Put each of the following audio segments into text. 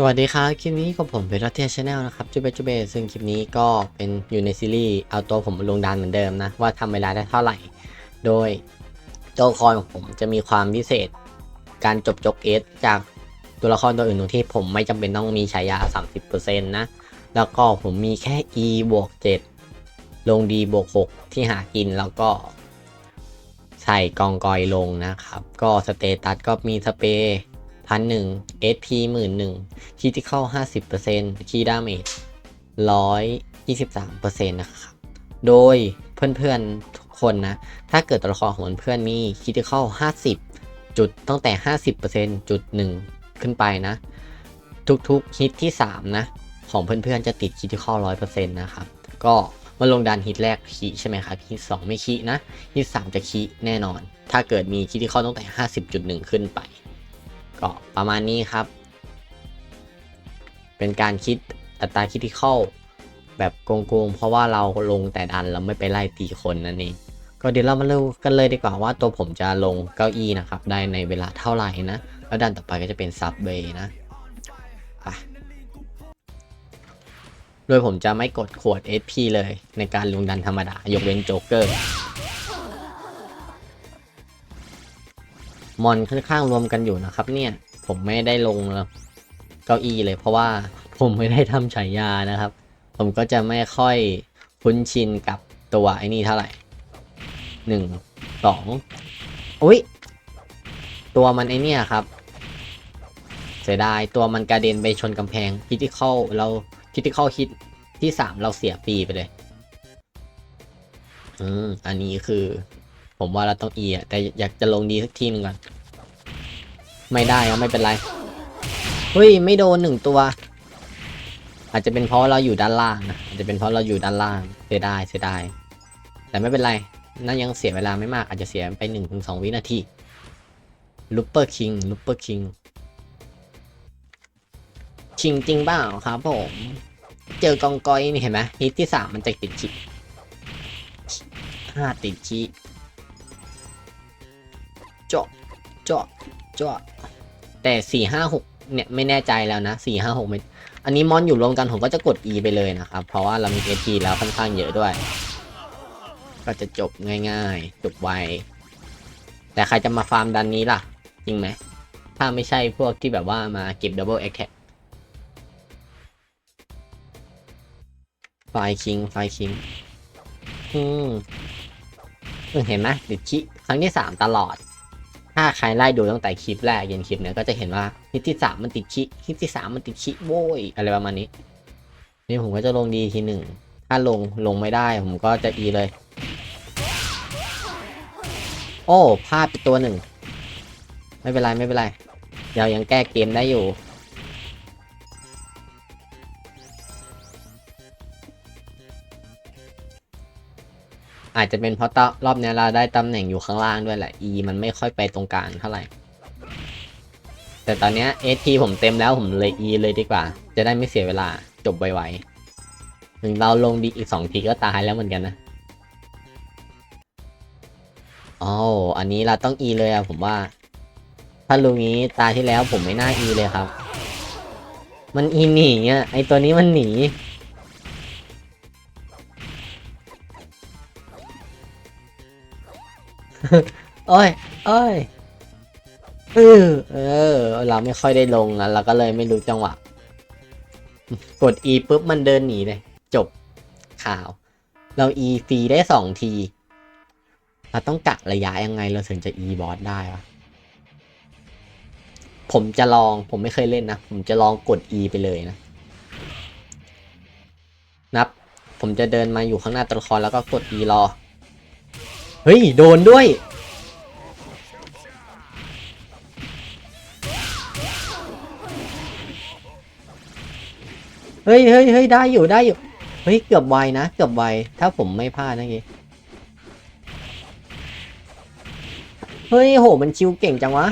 สวัสดีครับ คลิปนี้กับผมเป็นรัตเทียชาแนลนะครับจูเบจูเบซึ่งคลิปนี้ก็เป็นอยู่ในซีรีส์เอาตัวผมลงดันเหมือนเดิมนะ ว่าทำเวลาได้เท่าไหร่ โดยตัวละครของผมจะมีความพิเศษ การจบจกเอสจากตัวละครตัวอื่นตรงที่ผมไม่จำเป็นต้องมีฉายา 30%นะ แล้วก็ผมมีแค่ E บวก7ลง D บวก6ที่หากินแล้วก็ ใส่กองกอยลงนะครับ ก็สเตตัสก็มีสเปร พันหนึ่ง SP หมื่นหนึ่งคิที่เข้า50%คีดาเมจร้อยยี่สิบสามเปอร์เซ็นต์นะครับ โดยเพื่อนๆทุกคนนะ ถ้าเกิดตัวละครของเพื่อนมีคิที่เข้า50จุดตั้งแต่50%จุดหนึ่งขึ้นไปนะ ทุกๆฮิตที่3นะ ของเพื่อนๆจะติดคิที่เข้า100%นต์นะครับ ก็มาลงดันฮิตแรกคีใช่ไหมครับฮิต2ไม่คีนะฮิต3จะคีแน่นอน ถ้าเกิดมีคิที่เข้าตั้งแต่50.1ขึ้นไป ก็ประมาณนี้ครับ เป็นการคิดอัตราคิดที่เข้าแบบโกงๆ เพราะว่าเราลงแต่ดันเราไม่ไปไล่ตีคนนั่นเองก็เดี๋ยวเรามาเร็วกันเลยดีกว่าว่าตัวผมจะลงเก้าอี้นะครับ ได้ในเวลาเท่าไหร่นะ แล้วดันต่อไปก็จะเป็นซับเบย์นะไปโดยผมจะไม่กดขวด SP เลยในการลงดันธรรมดายกเว้นโจ๊กเกอร์ มอนค่อนข้างรวมกันอยู่นะครับ เนี่ยผมไม่ได้ลงเก้าอี้เลย เพราะว่าผมไม่ได้ทำฉายานะครับ ผมก็จะไม่ค่อยคุ้นชินกับตัวไอ้นี่เท่าไหร่หนึ่งสองอุ้ยตัวมันไอเนี่ยครับ เสียดายตัวมันกระเด็นไปชนกำแพงคิดที่เข้าเราคิดที่เข้าคิดที่สามเราเสียฟีไปเลย อืม อันนี้คือ ผมว่าเราต้องเอียแต่อยากจะลงดีสักทีหนึ่งก่อน ไม่ได้ก็ไม่เป็นไร เฮ้ย ไม่โดนหนึ่งตัว อาจจะเป็นเพราะเราอยู่ด้านล่างนะอาจจะเป็นเพราะเราอยู่ด้านล่างเสียดายเสียดายแต่ไม่เป็นไรนั่นยังเสียเวลาไม่มากอาจจะเสียไปหนึ่งถึงสองวินาทีลูปเปอร์คิงลูปเปอร์คิงคิงจริงเปล่าครับผม เจอกองกอยนี่เห็นไหมฮิตที่สามมันจะติดคิห้าติดคิ เจาะเจาะเจาะแต่สี่ห้าหกเนี่ยไม่แน่ใจแล้วนะสี่ห้าหกไม่อันนี้มอนอยู่รวมกันผมก็จะกด E ไปเลยนะครับ เพราะว่าเรามี SP แล้วค่อนข้างเยอะด้วย ก็จะจบง่ายๆ จบไว แต่ใครจะมาฟาร์มดันนี้ล่ะ จริงไหม ถ้าไม่ใช่พวกที่แบบว่ามาเก็บ Double a t t a c ไฟคิง ไฟคิง อืมเออเห็นไหมติดคิครั้งที่สามตลอด ถ้าใครไล่ดูตั้งแต่คลิปแรกเย็นคลิปเนี้ยก็จะเห็นว่าคลิปที่สามมันติดคิคลิปที่สามมันติดคิโว้ยอะไรประมาณนี้ นี่ผมก็จะลงดีทีหนึ่งถ้าลงลงไม่ได้ผมก็จะอีเลย โอ้พลาดไปตัวหนึ่ง ไม่เป็นไรไม่เป็นไรเรายังแก้เกมได้อยู่ อาจจะเป็นเพราะตรอบนี้เราได้ตำแหน่งอยู่ข้างล่างด้วยแหละ E มันไม่ค่อยไปตรงกลางเท่าไหร่ แต่ตอนนี้ย SP ผมเต็มแล้วผมเลย E เลยดีกว่า จะได้ไม่เสียเวลาจบไวๆถึงเราลงดีอีกสองทีก็ตายแล้วเหมือนกันนะอ๋ออันนี้เราต้อง E เลยอะผมว่า ถ้าลุงนี้ตาที่แล้วผมไม่น่า E เลยครับ มัน E หนีอะไอตัวนี้มันหนี โอ้ยโอ้ยเออเออ เราไม่ค่อยได้ลงนะเราก็เลยไม่รู้จังหวะ กด E ปุ๊บมันเดินหนีเลย จบข่าว เรา E ฟรีได้สองที เราต้องกะระยะยังไงเราถึงจะ E บอสได้วะผมจะลองผมไม่เคยเล่นนะ ผมจะลองกด E ไปเลยนะ นับ ผมจะเดินมาอยู่ข้างหน้าตัวละครแล้วก็กด E รอ เฮ้ย โดนด้วย เฮ้ยเฮ้ยเฮ้ยได้อยู่ได้อยู่ เฮ้ย เกือบไวนะ เกือบไว ถ้าผมไม่พลาดนะกี้ เฮ้ยโห มันชิวเก่งจังวะ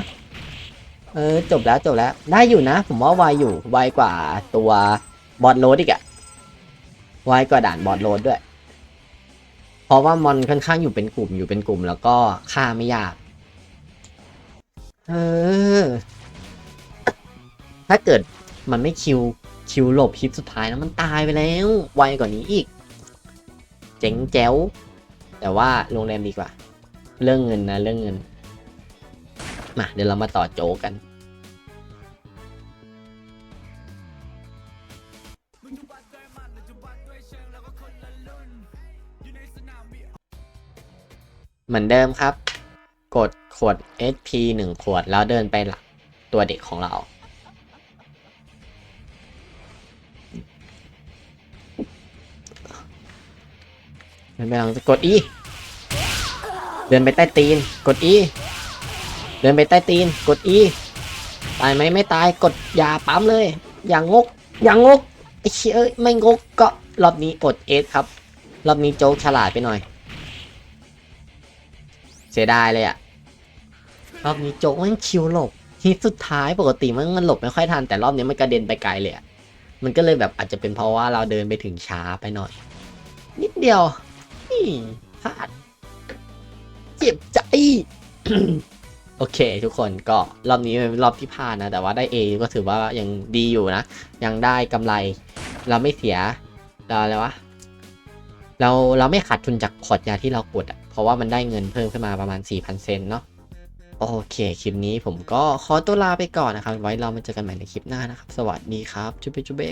เออ จบแล้วจบแล้ว ได้อยู่นะ ผมว่าไวอยู่ ไวกว่าตัวบอดโรดอีกอะไวกว่าด่านบอดโรดด้วย เพราะว่ามอนค่อนข้างอยู่เป็นกลุ่มอยู่เป็นกลุ่ม แล้วก็ฆ่าไม่ยาก เออ ถ้าเกิดมันไม่คิวคิวหลบฮิตสุดท้ายแล้วมันตายไปแล้ว ไวกว่านี้อีก เจ๋งแจ๋ว แต่ว่าโรงแรมดีกว่า เรื่องเงินนะ เรื่องเงิน มาเดี๋ยวเรามาต่อโจกัน เหมือนเดิมครับ กดขวด SP 1 ขวดแล้วเดินไปหลักตัวเด็กของเรา เดินไปหลังกด E เดินไปใต้ตีน กด E เดินไปใต้ตีน กด E ตายไหมไม่ตายกดยาปั๊มเลย อย่างงก อย่างงกไอ้เชี่ยเอ้ยไม่งกก็รอบนี้กด S ครับ รอบนี้โจ๊กฉลาดไปหน่อย สียดายเลยอะรอบนี้โจ๊กมันคิวหลบฮิตสุดท้ายปกติมันมันหลบไม่ค่อยทันแต่รอบนี้มันกระเด็นไปไกลเลยอะมันก็เลยแบบอาจจะเป็นเพราะว่าเราเดินไปถึงช้าไปหน่อย นิดเดียวนี่พลาดเจ็บใจโอเค ทุกคนก็รอบนี้เป็นรอบที่พลาดนะ แต่ว่าได้ A ก็ถือว่ายังดีอยู่นะ ยังได้กำไร เราไม่เสียเราอะไรวะ เราเราไม่ขาดทุนจากพอร์ตยาที่เรากดอะเพราะว่ามันได้เงินเพิ่มขึ้นมาประมาณ 4,000 เซนเนาะโอเค คลิปนี้ผมก็ขอตัวลาไปก่อนนะครับ ไว้เรามาเจอกันใหม่ในคลิปหน้านะครับ สวัสดีครับ จุ๊บเบ้จุ๊บเบ้